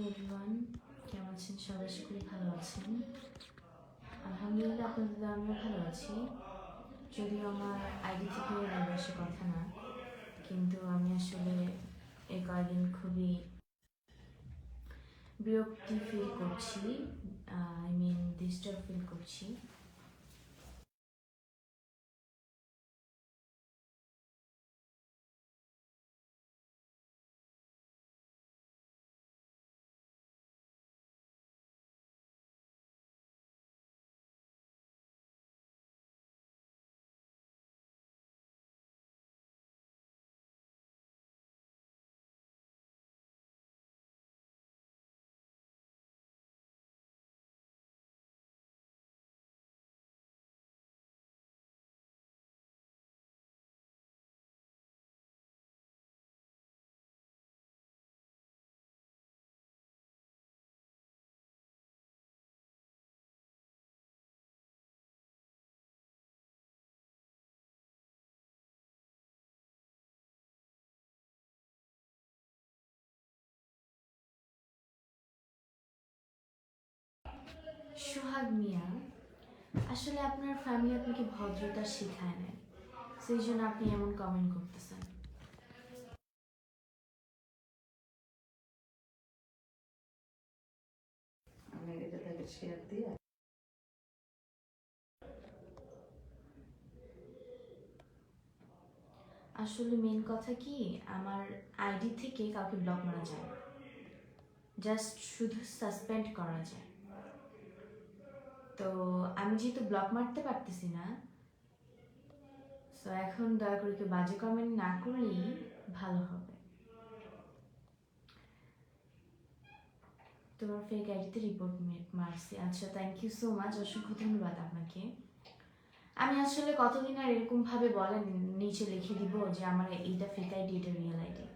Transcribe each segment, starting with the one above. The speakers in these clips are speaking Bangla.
এভরিওয়ান কেমন আছেন সবাই সকলে ভালো আছেন আলহামদুলিল্লাহ আপনাদের আমিও ভালো আছি যদিও আমার আইডি থেকে লাইভ কথা না কিন্তু আমি আসলে এই কয়েকদিন খুবই বিরক্তি ফিল করছি আই মিন ডিস্টার্ব ফিল করছি সোহাগ মিয়া আসলে আপনার ফ্যামিলি আপনাকে ভদ্রতা শেখায় নাই? সেই জন্য আপনি এমন কমেন্ট করতেছেন। আমি এটা তাকে শেয়ার দিয়ে আসলে মেন কথা কি আমার আইডি থেকে কাউকে ব্লক মারা যায় জাস্ট শুধু সাসপেন্ড করা যায়। তো আমি যেহেতু ব্লক মারতে পারতেছি না তো এখন দয়া করে কেউ বাজে কমেন্ট না করলেই ভালো হবে। তোমার ফেক আইডিতে রিপোর্ট মারছি। আচ্ছা থ্যাংক ইউ সো মাচ অসংখ্য ধন্যবাদ আপনাকে। আমি আসলে কতদিন আর এরকম ভাবে বলেন, নিচে লিখে দিব যে আমার এইটা ফেক আইডি এটা রিয়েল আইডি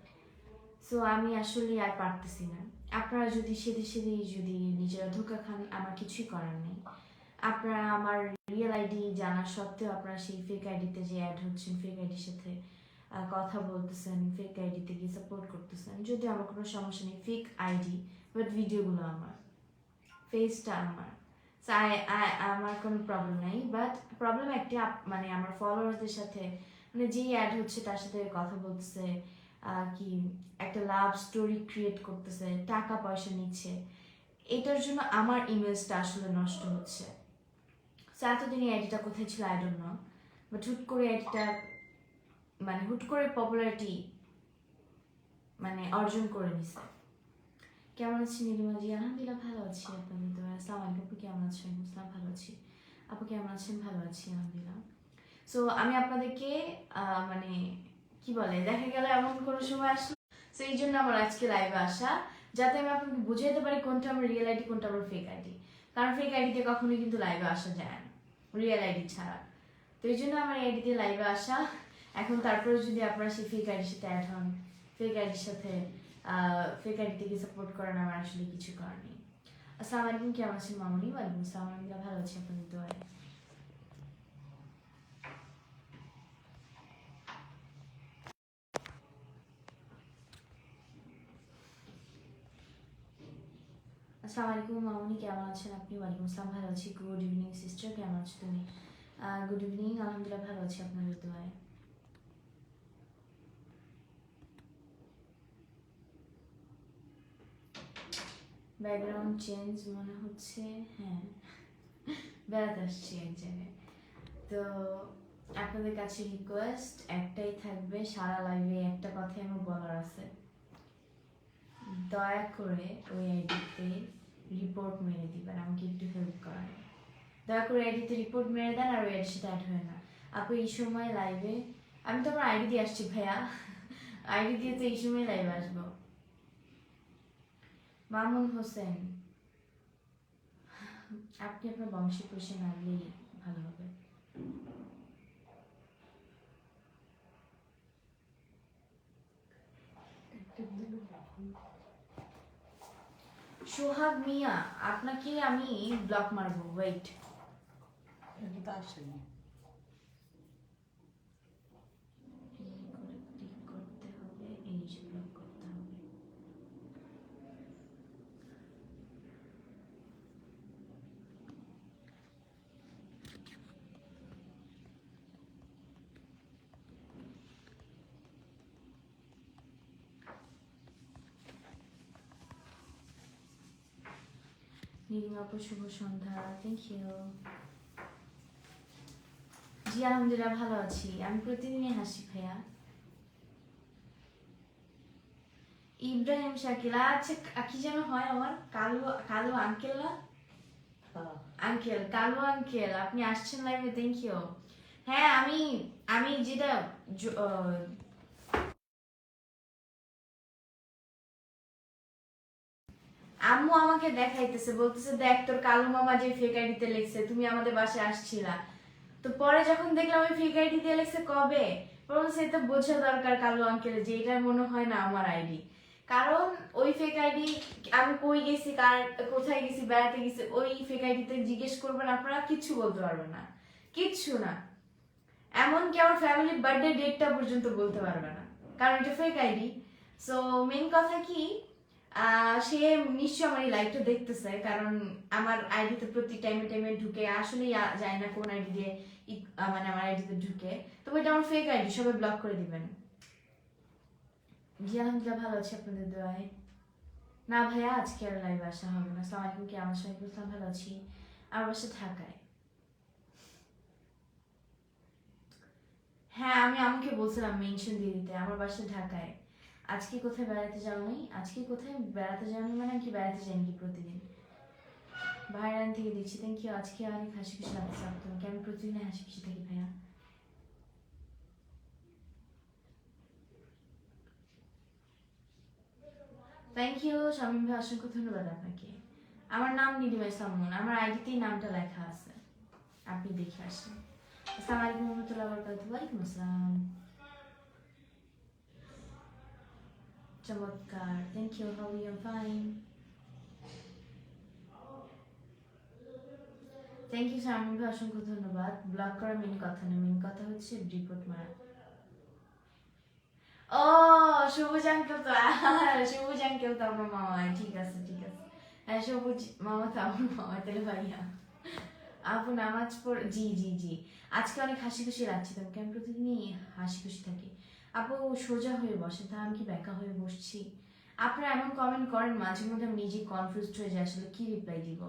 সো আমি আসলে আর পারতেছি না। আপনারা যদি সেদে সেদে যদি নিজেরা ধোকা খান, আমার কিছুই করার নেই। আপনারা আমার রিয়েল আইডি জানা সত্ত্বেও আপনারা সেই ফেক আইডিতে যে অ্যাড হচ্ছেন ফেক আইডির সাথে কথা বলতেছেন ফেক আইডিতে গিয়ে সাপোর্ট করতেছেন, যদি আমার কোনো সমস্যা নেই ফেক আইডি বাট ভিডিওগুলো আমার ফেসটা আমার। আমার কোনো প্রবলেম নাই বাট প্রবলেম একটি মানে আমার ফলোয়ার্সদের সাথে মানে যেই অ্যাড হচ্ছে তার সাথে কথা বলতেছে কি, একটা লাভ স্টোরি ক্রিয়েট করতেছে টাকা পয়সা নিচ্ছে, এটার জন্য আমার ইমেজটা আসলে নষ্ট হচ্ছে। এতদিন এই কোথায় ছিল? আই ডোন্ট নো বাট হুট করে আইডিটা মানে হুট করে পপুলারিটি মানে অর্জন করে নিছে। কেমন আছেন নীলিমা জি? আলহামদুলিল্লাহ ভালো আছি আপনাদের তো আসসালামু আলাইকুম। আপু কেমন আছেন? ইসলাম ভালো আছি। আপু কেমন আছেন? ভালো আছি আলহামদুলিল্লাহ। সো আমি আপনাদেরকে মানে কি বলে, দেখা গেল এমন কোনো সময় আসলো। সো এই জন্য আমার আজকে লাইভে আসা, যাতে আমি আপনাকে বুঝাইতে পারি কোনটা আমার রিয়েল আইডি কোনটা আমার ফেক আইডি কারণ ফেক আইডিতে কখনোই কিন্তু লাইভে আসা যায় না। রিয়েল আইডি ছাড়া। তো এই জন্য আমার আইডিতে লাইভে আসা। এখন তারপরে যদি আপনারা সেই ফেক আইডির সাথে অ্যাড হন ফেক আইডির সাথে ফেক আইডি থেকে সাপোর্ট করেন আমার আসলে কিছু করার নেই। আসসালামু আলাইকুম, কেমন আছেন মামনি? ওয়ালাইকুম আসসালাম, আলহামদুলিল্লাহ ভালো আছি, আপনাদের দোয়ায়। আসসালামু আলাইকুম মামনি কেমন আছেন আপনি ওয়ালাইকুম আসসালাম ভালো আছি গুড ইভিনিং সিস্টার কেমন আছো তুমি গুড ইভিনিং আলহামদুলিল্লাহ ভালো আছি আপনাদের দোয়ায় ব্যাকগ্রাউন্ড চেঞ্জ মনে হচ্ছে হ্যাঁ। বেড়াতে আসছি এক জায়গায়। তো আপনাদের কাছে রিকোয়েস্ট একটাই থাকবে, সারা লাইভে একটা কথাই আমার বলার আছে। দয়া করে ওই আইডিতে রিপোর্ট মেরে দিবেন, আমাকে একটু হেল্প করেন। দয়া করে আইডিতে রিপোর্ট মেরে দেন আর ওই আইডির সাথে অ্যাড হয় না। আপু, এই সময় লাইভে আমি তো আমার আইডি দিয়ে আসছি ভাইয়া। আইডি দিয়ে তো এই সময় লাইভে আসব। মামুন হোসেন, আপনি আপনার বংশী পোষে আনলেই ভালো হবে। সোহাগ মিয়া আপনাকে আমি ব্লক মারবো ওয়েট এটা তো আসেনি ক্লিক করতে হবে এই যে ব্লক করতে হবে নীলিমা আপু শুভ সন্ধ্যা থ্যাংক ইউ জি আলহামদুলিল্লাহ ভালো আছি। আমি প্রতিদিনই হাসি ভাইয়া। ইব্রাহিম শাকিল আচ্ছা কি যেন হয় আমার? কালো কালো আঙ্কেল না? আঙ্কেল কালো আঙ্কেল আপনি আসছেন লাইভে থ্যাংক ইউ হ্যাঁ আমি আমি যেটা আম্মু আমাকে দেখাইতেছে, বলতেছে, দেখ, তোর কালু মামা যে ফেক আইডিতে লিখছে, তুমি আমাদের বাসায় আসছিলা। তো পরে যখন দেখলাম ওই ফেক আইডি দিয়ে লিখছে, কবে? বললাম, সে তো বোঝা দরকার কালু আঙ্কেল যে এটা মনে হয় না আমার আইডি কারণ ওই ফেক আইডি আমি কই গেছি, কার, কোথায় গেছি, বেড়াতে গেছি, ওই ফেক আইডিতে জিজ্ঞেস করবেন আপনারা, কিচ্ছু বলতে পারবেন না। কিচ্ছু না। এমনকি আমার ফ্যামিলির বার্থডে ডেটটা পর্যন্ত বলতে পারবে না, কারণ এটা ফেক আইডি সো মেন কথা কি সে নিশ্চয় আমার এই লাইভটা দেখতেছে, কারণ আমার আইডিতে প্রতি টাইমে টাইমে ঢুকে আসলে যায় না কোন আইডি দিয়ে মানে আমার আইডিতে ঢুকে। তো এটা আমার ফেক আইডি সবাই ব্লক করে দিবেন। জি, আলহামদুলিল্লাহ, ভালো আছি আপনাদের দোয়ায়। না ভাইয়া, আজকে আর লাইভ আসা হবে না। আসসালামু আলাইকুম, কি? আমার সবাই বলতাম ভালো আছি। আমার বাসা ঢাকায়। হ্যাঁ আমি আমাকে বলছিলাম মেনশন দিয়ে দিতে, আমার বাসা ঢাকায়। আজকে কোথায় বেড়াতে যাও নাই আজকে কোথায় বেড়াতে যাও নি মানে কি বেড়াতে যাই নাকি প্রতিদিন? ভাইরান থেকে দেখছি থ্যাংক ইউ আজকে অনেক হাসি খুশি লাগছে আপনাকে আমি প্রতিদিন হাসি খুশি থাকি ভাইয়া? থ্যাংক ইউ শামীম ভাই, অসংখ্য ধন্যবাদ আপনাকে। আমার নাম নীলিমা সামন আমার আইডিতেই নামটা লেখা আছে। আপনি দেখে আসেন। আসসালামু আলাইকুম রহমতুল্লাহ বরকাতুহু। ওয়ালাইকুম আসসালাম। চমৎকার thank you how you fine thank you Shamim ভাই অসংখ্য ধন্যবাদ। ব্লক করা মেন কথা না। মেন কথা হচ্ছে রিপোর্ট মারা। ও সবুজ আঙ্কেল তো সবুজ আঙ্কেল তো আমার মামা ঠিক আছে ঠিক আছে। হ্যাঁ সবুজ মামা তো আমার মামা তাহলে ভাইয়া। আপু নামাজ পড় জি জি জি। আজকে অনেক হাসি খুশি লাগছে তোমাকে আমি প্রতিদিনই হাসি খুশি থাকি। আপু সোজা হয়ে বসে তা আমি কি ব্যাকা হয়ে বসছি? আপনারা এমন কমেন্ট করেন, মাঝে মধ্যে আমি নিজে কনফিউজড হয়ে যাই, আসলে কি রিপ্লাই দিব?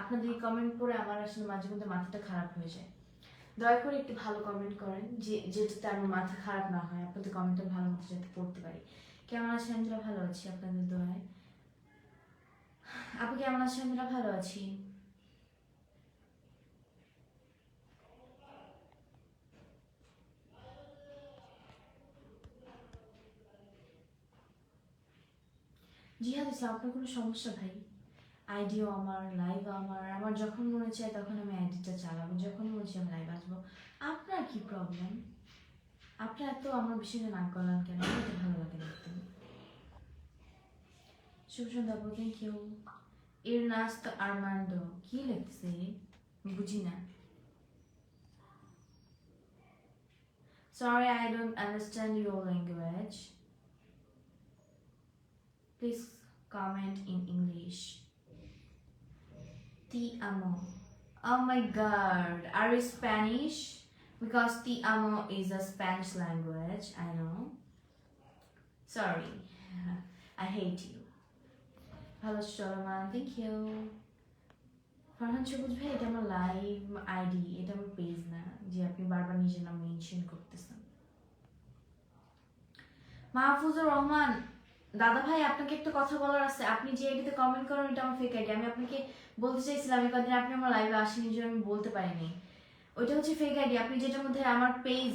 আপনাদের এই কমেন্ট করে আমার আসলে মাঝে মধ্যে মাথাটা খারাপ হয়ে যায়। দয়া করে একটু ভালো কমেন্ট করেন, যে যেটাতে আমার মাথা খারাপ না হয়, আপনাদের কমেন্টটা ভালো মতো যাতে পড়তে পারি। কেমন আছেন আমরা ভালো আছি আপনাদের দোয়ায়। আপু কেমন আছেন আমরা ভালো আছি। জিহাদ ইসলাম আপনার কোনো সমস্যা ভাই? আইডিও আমার লাইভ আমার আমার যখন মনে চায় তখন আমি আইডিটা চালাবো যখন মনে চায় আমি লাইভ আসব। আপনার কি প্রবলেম আপনার এত আমার বিষয়ে নাক গলান কেন? আমার ভালো লাগে একদম শুভ সন্ধ্যা আপু থ্যাংক ইউ ইরনাস্ত আর্মান্ডো কি লিখছে বুঝি না। Sorry, I don't understand your language. Please comment in English. Ti amo. Oh my god. Are you Spanish? Because ti amo is a Spanish language, I know. Sorry. I hate you. Hello, Sholoman. Thank you. Farhan Sabuj ভাই এটা আমার লাইভ আইডি এটা আমার পেজ না যে আপনি বারবার নিজের নাম মেনশন করতেছেন মাহফুজুর রহমান দাদা ভাই, আপনাকে একটা কথা বলার আছে। আপনি যে আইডিতে কমেন্ট করেন, এটা আমার ফেক আইডি। আমি আপনাকে বলতে চাইছিলাম, এই কদিন আপনি আমার লাইভে আসেনি যে আমি বলতে পারিনি। ওইটা হচ্ছে ফেক আইডি। আপনি যেটার মধ্যে আমার পেজ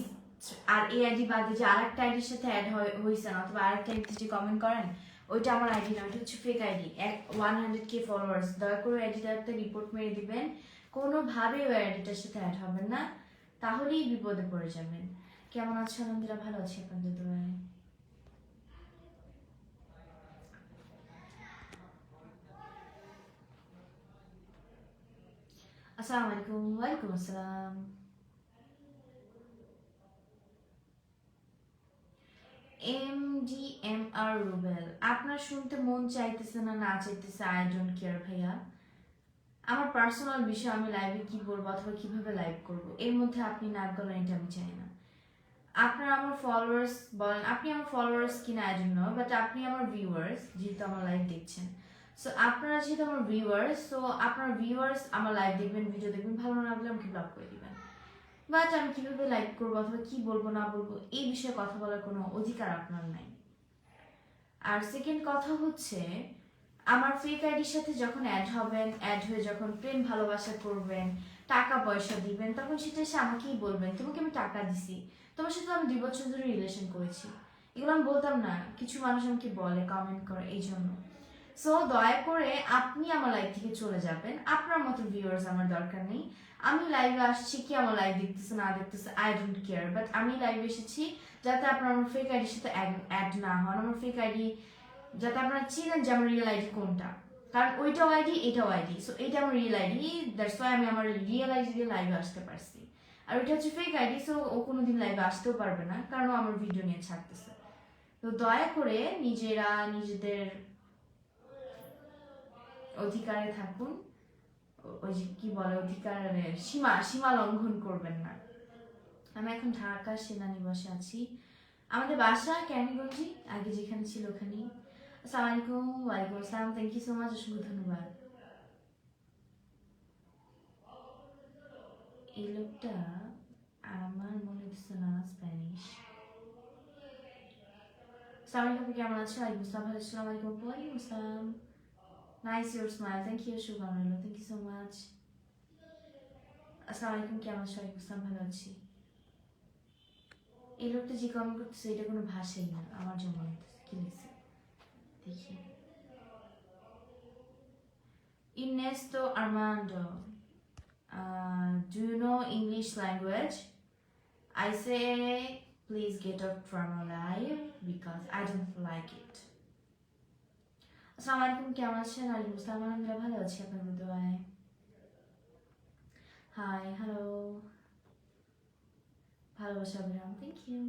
আর এই আইডি বাদে যে আরেকটা আইডির সাথে অ্যাড হয়েছে না অথবা আরেকটা আইডিতে যে কমেন্ট করেন, ওইটা আমার আইডি না, ওইটা হচ্ছে ফেক আইডি। এক ওয়ান হান্ড্রেড কে ফলোয়ার্স দয়া করে আইডিটাতে রিপোর্ট মেরে দিবেন। কোনোভাবেই ওই আইডিটার সাথে অ্যাড হবেন না। তাহলেই বিপদে পড়ে যাবেন। কেমন আছেন আলহামদুলিল্লাহ, ভালো আছি। আপনাদের দোয়ায় আসসালামু আলাইকুম ওয়ালাইকুম আসসালাম M D M R Rubel আপনার শুনতে মন চাইতেছে না না চাইতেছে আই ডোন্ট কেয়ার ভাইয়া। আমার পার্সোনাল বিষয়, আমি লাইভে কি বলব অথবা কীভাবে লাইভ করব, এর মধ্যে আপনি নাক গলান, এটা আমি চাই না। আপনার আমার ফলোয়ার্স বলেন, আপনি আমার ফলোয়ার্স কিনা আই ডোন্ট নো বাট আপনি আমার ভিউয়ার্স যেহেতু আমার লাইভ দেখছেন। সো আপনারা যেহেতু আমার ভিউয়ার্স সো আপনার ভিউয়ার্স আমার লাইভ দেখবেন ভিডিও দেখবেন, ভালো না লাগলে আমাকে ব্লক করে দিবেন। বাট আমি কীভাবে লাইভ করব অথবা কি বলব, না বলব, এই বিষয়ে কথা বলার কোনো অধিকার আপনার নাই। আর সেকেন্ড কথা হচ্ছে, আমার ফেক আইডির সাথে যখন অ্যাড হবেন অ্যাড হয়ে যখন প্রেম ভালোবাসা করবেন, টাকা পয়সা দিবেন, তখন সেটা এসে আমাকেই বলবেন, তোমাকে আমি টাকা দিছি, তোমার সাথে আমি দুই বছর ধরে রিলেশন করেছি। এগুলো আমি বলতাম না, কিছু মানুষ আমাকে বলে কমেন্ট করে এই জন্য সো দয়া করে আপনি আমার লাইভ থেকে চলে যাবেন। আপনার মতো ভিউয়ার্স আমার দরকার নেই। আমি লাইভে আসছি, কি আমার লাইভ দেখতেছে, না দেখতেছে আই ডোন্ট কেয়ার বাট আমি লাইভে এসেছি যাতে আপনার আমার ফেক আইডির সাথে অ্যাড না হন। আমার ফেক আইডি যাতে আপনারা চিনেন যে আমার রিয়েল আইডি কোনটা। কারণ ওইটাও আইডি এটাও আইডি সো এটা আমার রিয়েল আইডি দ্যাটস ওয়াই আমি আমার রিয়েল আইডি দিয়ে লাইভে আসতে পারছি। আর ওইটা হচ্ছে ফেক আইডি সো ও কোনোদিন লাইভে আসতেও পারবে না, কারণ ও আমার ভিডিও নিয়ে ছাড়তেছে। তো দয়া করে নিজেরা, নিজেদের অধিকারে থাকুন। ওই যে কি বলে অধিকারের সীমা সীমা লঙ্ঘন করবেন না। আমি এখন ঢাকা সেনানিবাসে আছি। আমাদের বাসা ক্যানিগঞ্জি আগে যেখানে ছিল ওখানেই। আসসালামু আলাইকুম ওয়ালাইকুম আসসালাম থ্যাংক ইউ সো মাচ অসংখ্য ধন্যবাদ। এই লোকটা আমার মনে হচ্ছে না স্প্যানিশ। আসসালামু কেমন আছো? ওয়ালাইকুম আসসালাম আলাইকুম ওয়ালাইকুম আসসালাম। Nice your smile thank you রইল থ্যাংক ইউ সো মাচ আসসালামু আলাইকুম কেমন ওয়ালাইকুম আসসালাম ভালো আছি এই লোকটা যে কমেন্ট করতেছে এটা কোনো ভাষাই না। আমার জন্য কি লিখছে দেখি। Ernesto Armando, uh, do you know English language? I say, please get out from my life because I don't like it. আসসালামু আলাইকুম, কেমন আছেন? ওয়ালাইকুম আসসালাম আলহামদুলিল্লাহ ভালো আছি, আপনার দোয়ায় হাই হ্যালো ভালোবাসা অবিরাম থ্যাংক ইউ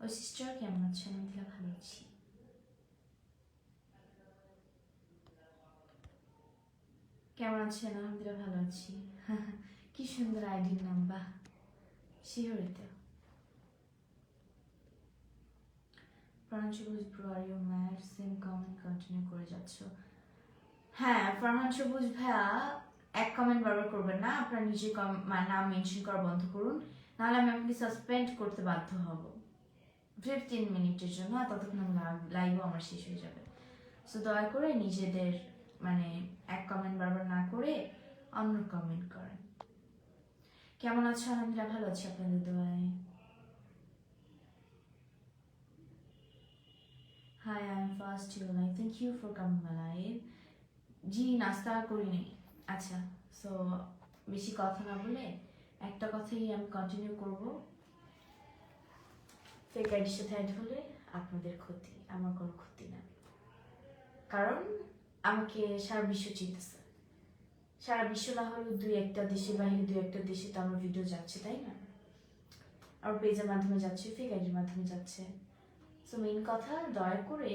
ও সিস্টার কেমন আছেন? আলহামদুলিল্লাহ ভালো আছি। কেমন আছেন? আলহামদুলিল্লাহ ভালো আছি। কি সুন্দর আইডির নাম, বাহ। শিহরিত। Sabuj bro are you same comment continue করে যাচ্ছ। হ্যাঁ ফরহান ভাইয়া, এক কমেন্ট বারবার করবেন না, আপনার নিজে নাম মেনশন করা বন্ধ করুন, নাহলে আমি আপনাকে সাসপেন্ড করতে বাধ্য হব। ফিফটিন মিনিটের জন্য, আর ততক্ষণ লাইভও আমার শেষ হয়ে যাবে। সো দয়া করে নিজেদের মানে এক কমেন্ট বারবার না করে অন্য কমেন্ট করেন। কেমন আছো? আলহামদুলিল্লাহ, ভালো আছি আপনাদের দোয়ায়। Hi I am first you live thank you for coming my live জি, নাস্তা করিনি। আচ্ছা সো বেশি কথা না বলে একটা কথাই আমি কন্টিনিউ করব। ফেক আইডির সাথে অ্যাড হলে আপনাদের ক্ষতি, আমার কোনো ক্ষতি না। কারণ আমাকে সারা বিশ্ব চিনতেছে। সারা বিশ্ব না হলেও দুই একটা দেশে বাইরে দুই একটা দেশে তো আমার ভিডিও যাচ্ছে, তাই না? আর পেজের মাধ্যমে যাচ্ছে ফেক আইডির মাধ্যমে যাচ্ছে। সো মেইন কথা, দয়া করে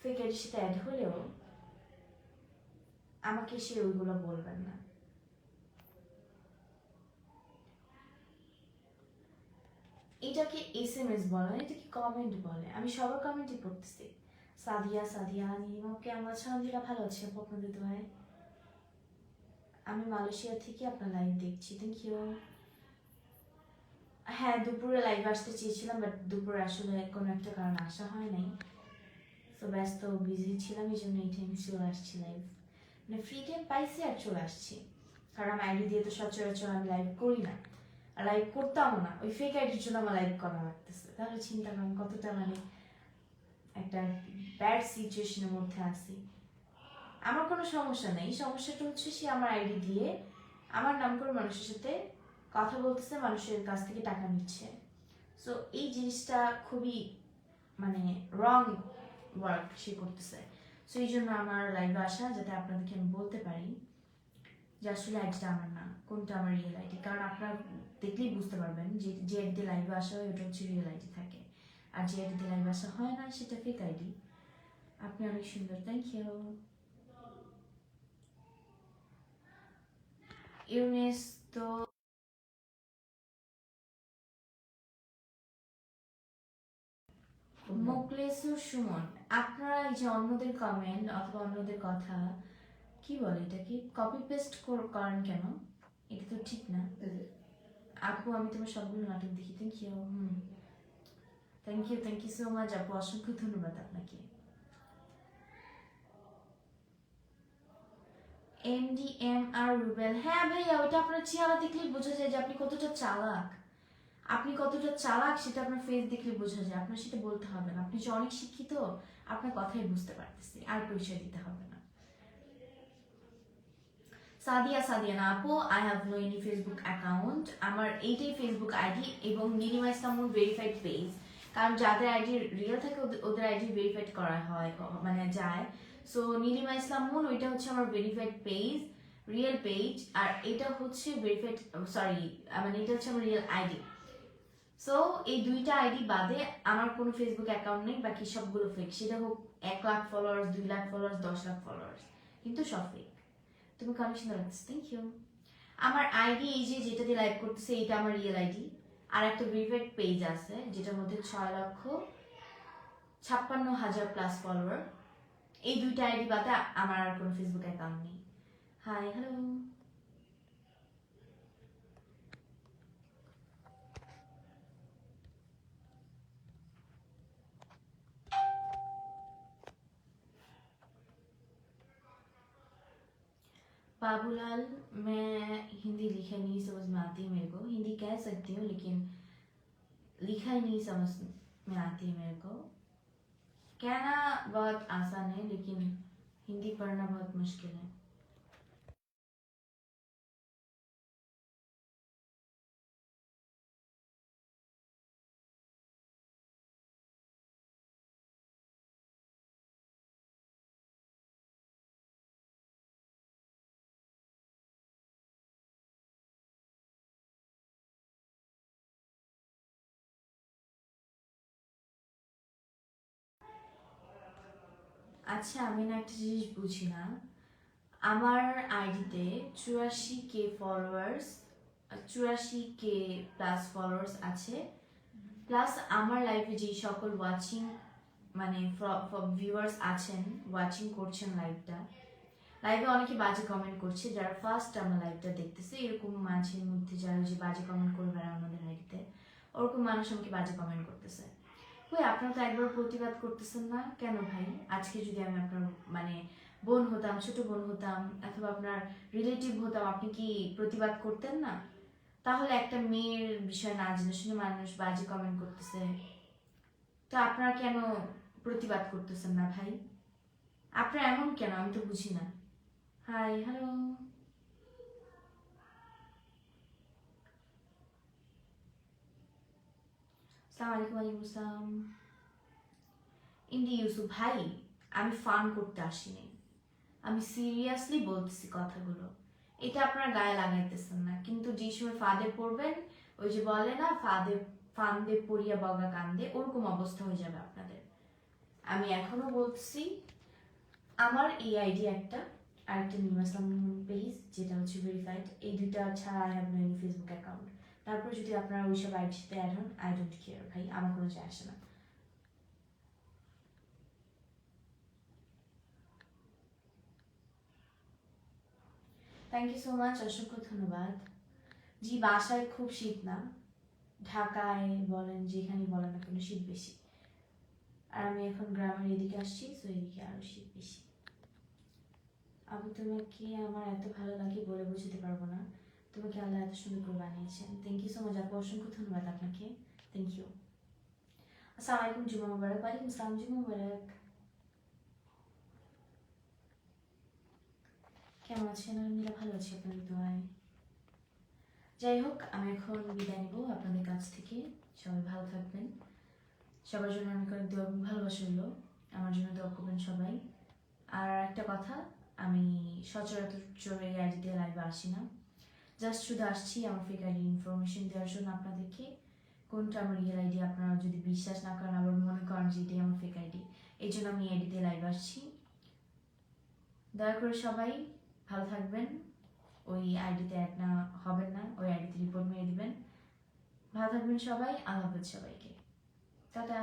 ফেক আইডির সাথে অ্যাড হলেও আমাকে সে ওইগুলো বলবেন না। এটাকে এস এম এস বলে না এটাকে কমেন্ট বলে। আমি সবার কমেন্টই পড়তেছি। সাদিয়া সাদিয়া, নিমা আমার আলহামদুলিল্লাহ ভালো আছে। আপু আপনাদের দোয়ায় আমি মালয়েশিয়া থেকে আপনার লাইভ দেখছি। থ্যাংক ইউ হ্যাঁ দুপুরে লাইভ আসতে চেয়েছিলাম বাট দুপুরে আসলে কোনো একটা কারণে আসা হয় নাই। তো ব্যস্ত বিজি ছিলাম, এই জন্য এই টাইমে চলে আসছি লাইভ মানে ফ্রি টাইম পাইছি আর চলে আসছি। কারণ আমার আইডি দিয়ে তো সচরাচর আমি লাইভ করি না। আর লাইভ করতামও না। ওই ফেক আইডির জন্য আমার লাইভ করা লাগতেছে। তাহলে চিন্তা করেন কতটা মানে একটা ব্যাড সিচুয়েশনের মধ্যে আছি। আমার কোনো সমস্যা নেই। সমস্যাটা হচ্ছে সে আমার আইডি দিয়ে আমার নাম করে মানুষের সাথে কথা বলতেছে, মানুষের কাছ থেকে টাকা নিচ্ছে। সো এই জিনিসটা খুবই মানে রং ওয়ার্ক সে করতেছে। সো এই জন্য আমার লাইভে আসা, যাতে আপনাদেরকে আমি বলতে পারি যে আসলে আইডিটা আমার না, কোনটা আমার রিয়েল আইডি কারণ আপনারা দেখলেই বুঝতে পারবেন যে যে আইডিতে লাইভে আসা হয়, ওটা হচ্ছে রিয়েল আইডি থাকে। আর যে আইডিতে লাইভে আসা হয় না, সেটা ফেক আইডি আপনি অনেক সুন্দর থ্যাংক ইউ ইউনেস তো মোকলেসুর সুমন আপনারা এই যে অন্যদের কমেন্ট অথবা অন্যদের কথা কি বলে এটা কি? কপি পেস্ট করেন কেন? এটা তো ঠিক না। আপু আমি তোমার সবগুলো নাটক দেখি। Thank you hmm. Thank you thank you so much আপু। অসংখ্য ধন্যবাদ আপনাকে। এমডি এম আর রুবেল হ্যাঁ ভাইয়া ওটা আপনার চেহারা দেখলেই বোঝা যায় যে আপনি কতটা চালাক। আপনি কতটা চালাক সেটা আপনার ফেস দেখলে বোঝা যায়। আপনার সেটা বলতে হবে না। আপনি যে অনেক শিক্ষিত, আপনার কথাই বুঝতে পারতেছি। আর পরিচয় দিতে হবে না। সাদিয়া সাদিয়া না আপু I have no any Facebook account আমার এইটাই ফেসবুক আইডি এবং নীলিমা ইসলামুর ভেরিফাইড পেজ কারণ যাদের আইডি রিয়েল থাকে, ওদের- আইডি ভেরিফাইড করা হয় মানে যায়। সো নীলিমা ইসলামুর ওইটা হচ্ছে আমার ভেরিফাইড পেজ রিয়েল পেজ আর এটা হচ্ছে ভেরিফাইড সরি মানে এটা হচ্ছে আমার রিয়েল আইডি সো এই দুইটা আইডি বাদে আমার কোনো ফেসবুক অ্যাকাউন্ট নেই, বাকি সবগুলো ফেক সেটা হোক এক লাখ ফলোয়ার্স দুই লাখ ফলোয়ার্স দশ লাখ ফলোয়ার্স কিন্তু সব ফেক তুমি কানেকশন রাখছো। থ্যাংক ইউ আমার আইডি এই যে যেটা দিয়ে লাইভ করতেছে এটা আমার রিয়েল আইডি আর একটা ভেরিফাইড পেজ আছে, যেটার মধ্যে ছয় লক্ষ ছাপ্পান্ন হাজার প্লাস ফলোয়ার এই দুইটা আইডি বাদে আমার আর কোনো ফেসবুক অ্যাকাউন্ট নেই। হাই হ্যালো बाबूलाल, मैं हिंदी लिखा नहीं समझ में आती मेरे को। हिंदी कह सकती हूँ, लेकिन लिखा ही नहीं समझ में आती है मेरे को। कहना बहुत आसान है, लेकिन हिंदी पढ़ना बहुत मुश्किल है। আচ্ছা আমি না একটা জিনিস বুঝি না আমার আইডিতে চুরাশি কে ফলোয়ার্স চুরাশি কে প্লাস ফলোয়ার্স আছে। প্লাস আমার লাইফে যেই সকল ওয়াচিং মানে ভিউয়ার্স আছেন ওয়াচিং করছেন লাইভটা লাইভে অনেকে বাজে কমেন্ট করছে, যারা ফার্স্ট আমার লাইভটা দেখতেছে, এরকম মাঝে মধ্যে যারা যে বাজে কমেন্ট করে বেড়ায় আমাদের লাইভতে ওরকম মানুষ আমাকে বাজে কমেন্ট করতেছে। কই, আপনারা তো একবার প্রতিবাদ করতেছেন না? কেন ভাই? আজকে যদি আমি আপনার মানে বোন হতাম, ছোট বোন হতাম, অথবা আপনার রিলেটিভ হতাম, আপনি কি প্রতিবাদ করতেন না? তাহলে একটা মেয়ের বিষয় না জেনে শুনে মানুষ বাজে কমেন্ট করতেছে। তো আপনারা কেন প্রতিবাদ করতেছেন না ভাই? আপনারা এমন কেন? আমি তো বুঝি না। হাই হ্যালো সালাম আলাইকুম ইউসুফ, ভাই, আমি ফান করতে আসিনি। আমি সিরিয়াসলি বলতেছি কথাগুলো। এটা আপনার গায়ে লাগাইতেছেন না। কিন্তু যে সময় ফাঁদে পড়বেন, ওই যে বলে না, ফাঁদে, ফান্দে পড়িয়া বগা কান্দে, ওরকম অবস্থা হয়ে যাবে আপনাদের। আমি এখনও বলছি আমার এই আইডি একটা আর একটা নিমাসলাম পেজ, যেটা হচ্ছে ভেরিফাইড এই দুইটা ছাড়া I have no Facebook account তারপর যদি আপনারা ওইসব আইডিতে অ্যাড হন আই ডোন্ট কেয়ার ভাই, আমার কোনো যায় আসে না। থ্যাংক ইউ সো মাচ অসংখ্য ধন্যবাদ। জি, বাসায় খুব শীত না। ঢাকায় বলেন যেখানে বলেন না কোনো, শীত বেশি। আর আমি এখন গ্রামের এদিকে আসছি তো এদিকে আরও শীত বেশি। আমি তোমাকে আমার এত ভালো লাগে বলে বুঝতে পারব না। তোমাকে আল্লাহ এত সুন্দর করে বানিয়েছেন। থ্যাংক ইউ সো মাচ আপু। অসংখ্য ধন্যবাদ আপনাকে। থ্যাংক ইউ আসসালামু আলাইকুম জুমা মুবারক। ওয়ালাইকুম আসসালাম জুমা মুবারক। কেমন আছেন? আলহামদুলিল্লাহ, ভালো আছি আপনার দোয়ায়। যাই হোক, আমি এখন বিদায় নিব আপনাদের কাছ থেকে। সবাই ভালো থাকবেন। সবার জন্য অনেক অনেক দোয়া ভালোবাসা হলো আমার জন্য দোয়া করবেন সবাই। আর একটা কথা, আমি সচরাচর এই আইডি দিয়ে লাইভে আসি না। জাস্ট শুধু আসছি, আমার আইডি ইনফরমেশন দেওয়ার জন্য আপনাদেরকে। কোনটা আমার রিয়েল আইডি আপনারা যদি বিশ্বাস না করেন, আবার মনে করেন যে এটাই আমার ফেক আইডি এই জন্য আমি আইডি লাইভ আসছি। দয়া করে সবাই ভালো থাকবেন। ওই আইডিতে অ্যাড না, হবেন না, ওই আইডিতে রিপোর্ট মেরে দিবেন। ভালো থাকবেন সবাই, আল্লাহ সবাইকে। টাটা।